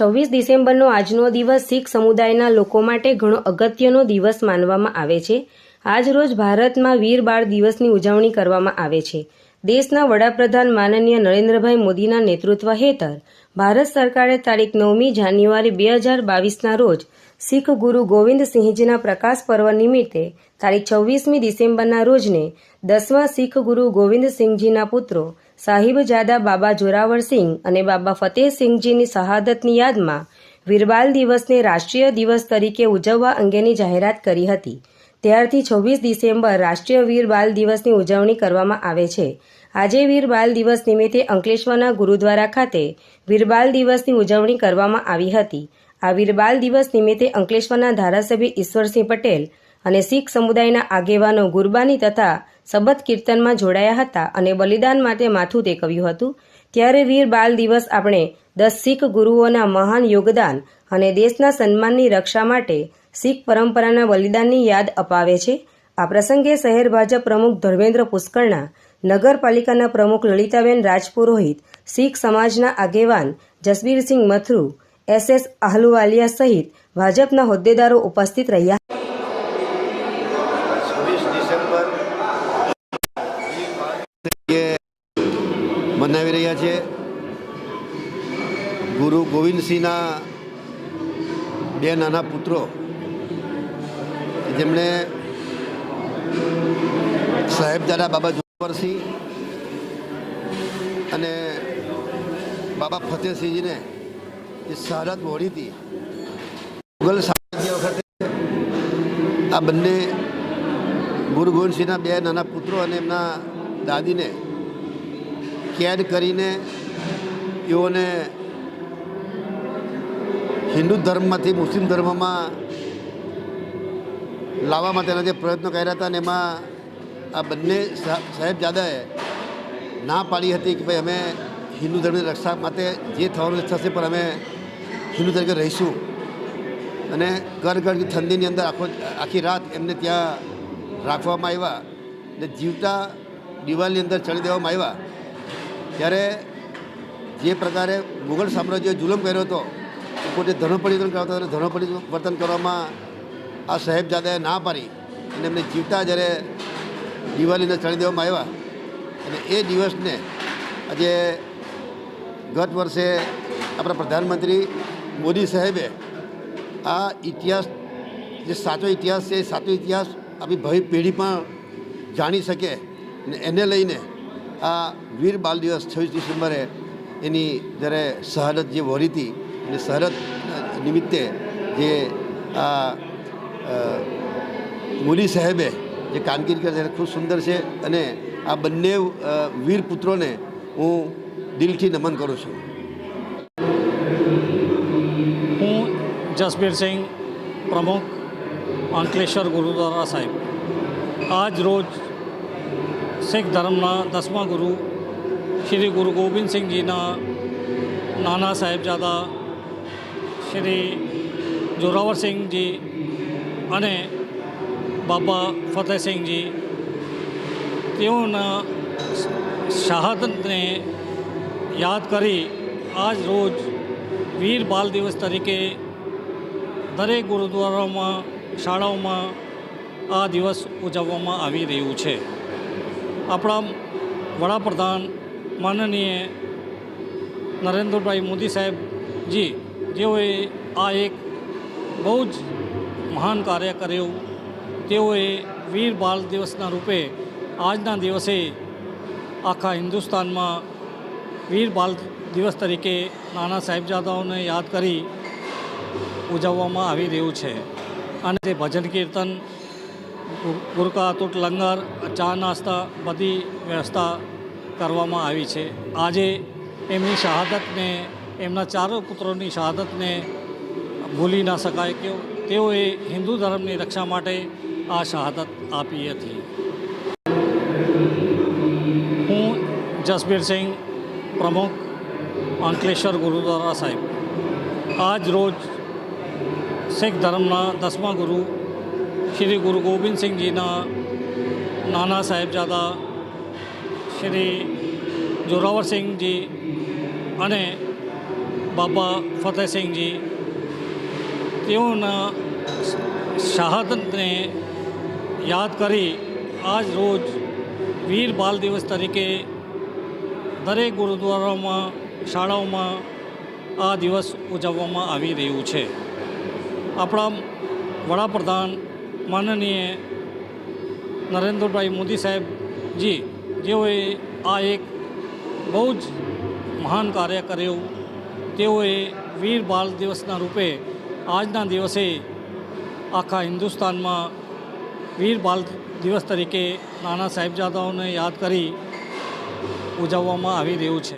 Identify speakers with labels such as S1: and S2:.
S1: છવ્વીસ ડિસેમ્બરનો આજનો દિવસ શીખ સમુદાયના લોકો માટે ઘણો અગત્યનો દિવસ માનવામાં આવે છે. આજ રોજ ભારતમાં વીર બાળ દિવસની ઉજવણી કરવામાં આવે છે. દેશના વડાપ્રધાન માનનીય નરેન્દ્રભાઈ મોદીના નેતૃત્વ હેઠળ ભારત સરકારે તારીખ નવમી જાન્યુઆરી બે હજાર બાવીસના રોજ શીખ ગુરુ ગોવિંદસિંહજીના પ્રકાશ પર્વ નિમિત્તે તારીખ છવ્વીસમી ડિસેમ્બરના રોજને દસમા શીખ ગુરુ ગોવિંદસિંહજીના પુત્રો સાહિબજાદા બાબા જોરાવરસિંહ અને બાબા ફતેહસિંહજીની શહાદતની યાદમાં વીરબાલ દિવસને રાષ્ટ્રીય દિવસ તરીકે ઉજવવા અંગેની જાહેરાત કરી હતી. ત્યારથી છવ્વીસ ડિસેમ્બર રાષ્ટ્રીય વીર બાલ દિવસની ઉજવણી કરવામાં આવે છે. આજે વીર બાલ દિવસ નિમિત્તે અંકલેશ્વરના ગુરુદ્વારા ખાતે વીર બાલ દિવસની ઉજવણી કરવામાં આવી હતી. આ વીર બાલ દિવસ નિમિત્તે અંકલેશ્વરના ધારાસભ્ય ઈશ્વરસિંહ પટેલ અને શીખ સમુદાયના આગેવાનો ગુરબાની તથા સબત કીર્તનમાં જોડાયા હતા અને બલિદાન માટે માથું ટેકવ્યું હતું. ત્યારે વીર બાલ દિવસ આપણે દસ શીખ ગુરુઓના મહાન યોગદાન અને દેશના સન્માનની રક્ષા માટે શીખ પરંપરાના બલિદાનની યાદ અપાવે છે. આ પ્રસંગે શહેર ભાજપ પ્રમુખ ધર્મેન્દ્ર પુષ્કળના નગરપાલિકાના પ્રમુખ લલિતાબેન રાજપુરોહિત, શીખ સમાજના આગેવાન જસબીરસિંહ મથરુ એસએસ આહલુવાલિયા સહિત ભાજપના હોદ્દેદારો ઉપસ્થિત રહ્યા
S2: મનાવી રહ્યા છે. ગુરુ ગોવિંદસિંહના બે નાના પુત્રો જેમણે સાહેબજાદા બાબા જોવરસિંહ અને બાબા ફતેહસિંહજીને જે શહાદત વહોરી હતી. મુગલ સામ્રાજ્ય વખતે આ બંને ગુરુ ગોવિંદસિંહના બે નાના પુત્રો અને એમના દાદીને કેદ કરીને એઓને હિન્દુ ધર્મમાંથી મુસ્લિમ ધર્મમાં લાવવા માટેના જે પ્રયત્નો કર્યા હતા ને એમાં આ બંને સાહેબજાદાએ ના પાડી હતી કે ભાઈ અમે હિન્દુ ધર્મની રક્ષા માટે જે થવાનું થશે પણ અમે હિન્દુ તરીકે રહીશું. અને કડકડ ઠંડીની અંદર આખો, આખી રાત એમને ત્યાં રાખવામાં આવ્યા ને જીવતા દિવાલની અંદર ચડી દેવામાં આવ્યા. ત્યારે જે પ્રકારે મુગલ સામ્રાજ્યએ જુલમ કર્યો હતો પોતે ધર્મ પરિવર્તન કરતા હતા અને ધર્મ પરિવર્તન કરવામાં આ સાહેબજાદાએ ના પાડી અને એમને જીવતા જ્યારે દિવાળીને ચણી દેવામાં આવ્યા અને એ દિવસને આજે ગત વર્ષે આપણા પ્રધાનમંત્રી મોદી સાહેબે આ ઇતિહાસ, જે સાચો ઇતિહાસ છે, એ સાચો ઇતિહાસ આપણી ભવિ પેઢી પણ જાણી શકે અને એને લઈને આ વીર બાલ દિવસ છવ્વીસ ડિસેમ્બરે એની જ્યારે શહાદત જે વહોરી હતી અને શહાદત નિમિત્તે જે આ મોદી સાહેબે જે કામગીરી કરી છે ખૂબ સુંદર છે અને આ બંને વીર પુત્રોને હું દિલથી નમન કરું છું.
S3: હું જસબીરસિંહ પ્રમુખ, અંકલેશ્વર ગુરુદ્વારા સાહેબ. આજ રોજ શીખ ધર્મના દસમા ગુરુ શ્રી ગુરુ ગોવિંદસિંહજીના નાના સાહેબજાદા શ્રી જોરાવરસિંહજી અને બાબા ફતેહસિંહજી, તેઓના શહાદતને યાદ કરી આજ રોજ વીર બાલ દિવસ તરીકે દરેક ગુરુદ્વારામાં, શાળાઓમાં આ દિવસ ઉજવવામાં આવી રહ્યું છે. આપણા વડાપ્રધાન માનનીય નરેન્દ્રભાઈ મોદી સાહેબજી, જેઓએ આ એક બહુ જ મહાન કાર્ય કર્યું. તેઓએ વીર બાલ દિવસના રૂપે આજના દિવસે આખા હિન્દુસ્તાનમાં વીર બાલ દિવસ તરીકે નાના સાહેબજાદાઓને યાદ કરી ઉજવવામાં આવી રહ્યું છે. અને તે ભજન કીર્તન ગુર- ગુરકા તૂટ લંગર, ચા નાસ્તા બધી વ્યવસ્થા કરવામાં આવી છે. આજે એમની શહાદતને, એમના ચારો પુત્રોની શહાદતને ભૂલી ના શકાય કે તેઓએ હિન્દુ ધર્મની રક્ષા માટે આ શહાદત આપી હતી. હું જસબીરસિંહ પ્રમુખ અંકલેશ્વર ગુરુદ્વારા સાહેબ. આજ રોજ શીખ ધર્મના દસમા ગુરુ શ્રી ગુરુ ગોવિંદસિંહજીના નાના સાહેબજાદા શ્રી જોરાવરસિંહજી અને બાબા ફતેહસિંહજી તેઓના શહાદતને યાદ કરી આજ રોજ વીર બાલ દિવસ તરીકે દરેક ગુરુદ્વારામાં, શાળાઓમાં આ દિવસ ઉજવવામાં આવી રહ્યું છે. આપણા વડાપ્રધાન માનનીય નરેન્દ્રભાઈ મોદી સાહેબજી, જેઓએ આ એક બહુ જ મહાન કાર્ય કર્યું, તેઓએ વીર બાલ દિવસના રૂપે આજના દિવસે આખા હિન્દુસ્તાનમાં વીર બાલ દિવસ તરીકે નાના સાહેબજાદાઓને યાદ કરી ઉજવવામાં આવી રહ્યું છે.